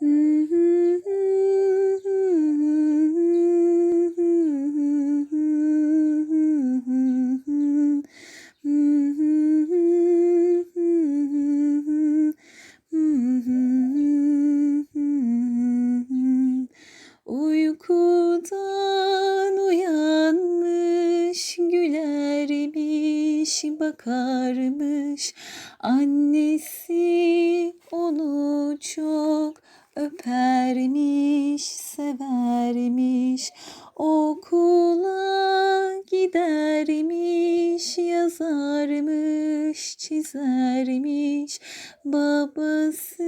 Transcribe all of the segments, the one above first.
Uykudan uyanmış gülermiş bakarmış. Annesi onu çok öpermiş severmiş. Okula gidermiş yazarmış çizermiş. Babası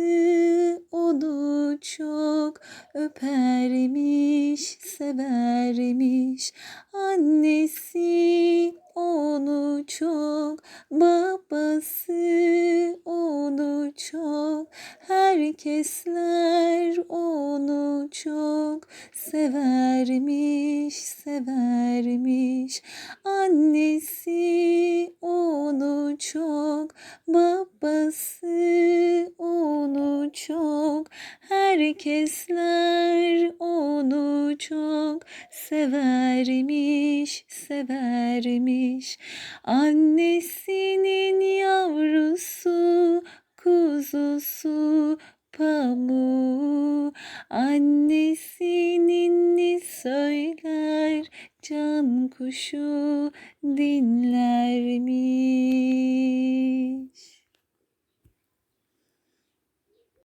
onu çok öpermiş severmiş. Annesi onu çok çok herkesler onu çok severmiş severmiş. Annesi onu çok babası onu çok. Herkesler onu çok severmiş severmiş. Annesinin kuzusu pamuğu Annesinin söyler can kuşu dinler mi?